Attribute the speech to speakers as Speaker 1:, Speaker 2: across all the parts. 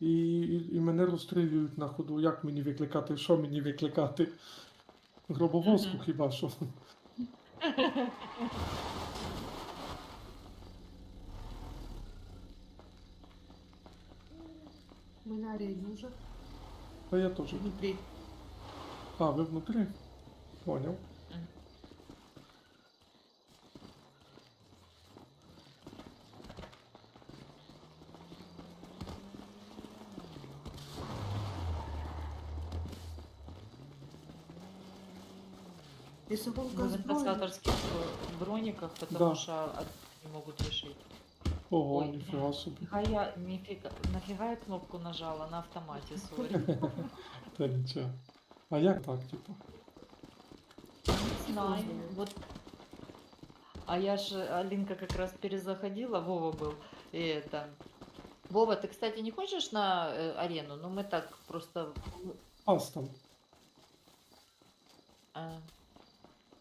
Speaker 1: І, і, і мене розстрілюють на ходу. Як мені викликати? Що мені викликати? Гробовозку хіба що?
Speaker 2: Арене уже.
Speaker 1: Та я теж.
Speaker 2: Внутри.
Speaker 1: А, ви внутрі? Поняв.
Speaker 3: Мгм.
Speaker 2: Если гонка
Speaker 3: Вы в
Speaker 2: сброя,
Speaker 3: инкассаторских э, брониках, потому
Speaker 1: Да.
Speaker 3: что от- не могут решить.
Speaker 1: Ого,
Speaker 3: Ой.
Speaker 1: ніфіга собі.
Speaker 3: Нафига я, нифига, нафига я кнопку нажала на автомате, сори.
Speaker 1: Та нічого. А як так, типу?
Speaker 3: Не знаю. Вот. А я же, Алинка как раз перезаходила, Вова был, и это... Вова, ты, кстати, не хочешь на э, арену? Ну, мы так просто...
Speaker 1: Ас там.
Speaker 3: э,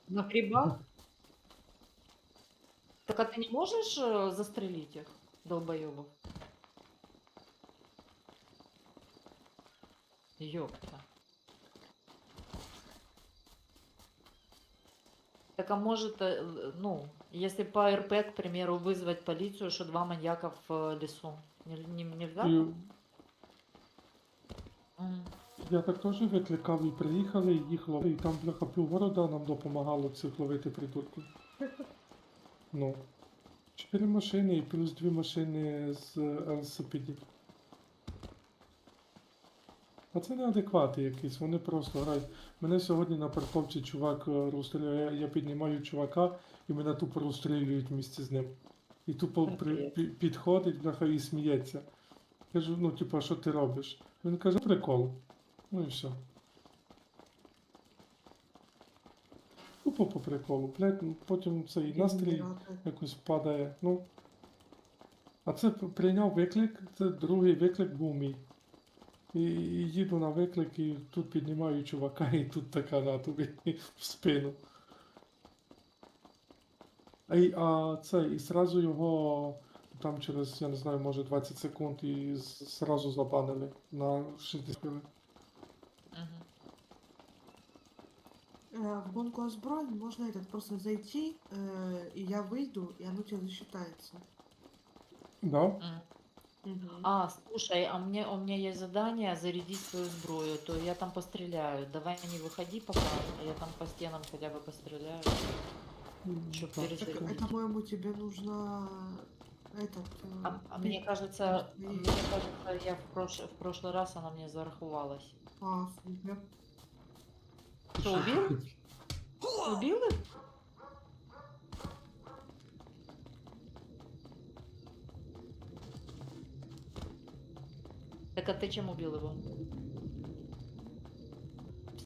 Speaker 3: на грибах? Так а ты не можешь э, застрелить их, долбоебов? Ёпта. Так а может, э, ну, если по РП, к примеру, вызвать полицию, что два маньяка в э, лесу, не, не, нельзя?
Speaker 1: І
Speaker 3: М.
Speaker 1: я так теж викликав і приїхали, і їх ловили, і там бляха півгорода нам допомагало цих ловити придурків. Ну. Чотири машини і плюс дві машини з ЛСПД. А це неадеквати якісь, вони просто грають. Мене сьогодні на парковці чувак е, розстріляє, я, я піднімаю чувака і мене тупо розстрілюють місці з ним. І тупо при, пі- підходить, бляха, і сміється. Кажу, ну, типа, що ти робиш? Він каже, прикол. Ну і все. Тупо по приколу. Блять, ну, потім цей настрій якось впадає. Ну. А це прийняв виклик, це другий виклик був мій. І, і їду на виклик, і тут піднімаю чувака, і тут така на тобі в спину. А, а це, і сразу його там через, я не знаю, може 20 секунд і зразу забанили на 60 хвилин.
Speaker 2: Э, В гонку озброен можно этот просто зайти, э, и я выйду, и оно тебе засчитается.
Speaker 1: Да?
Speaker 3: М. А, слушай, а мне, у меня есть задание зарядить свою сброю, то я там постреляю. Давай не выходи пока, а я там по стенам хотя бы постреляю. Чтоб
Speaker 1: Так.
Speaker 2: Так,
Speaker 3: перезарядить.
Speaker 2: это, по-моему, тебе нужно этот... э,
Speaker 3: А, а мне кажется, мне кажется, я в, прош- в прошлый раз она мне зарахувалась.
Speaker 2: А, супер.
Speaker 3: Что, убил? Убил их? Так а ты чем убил его?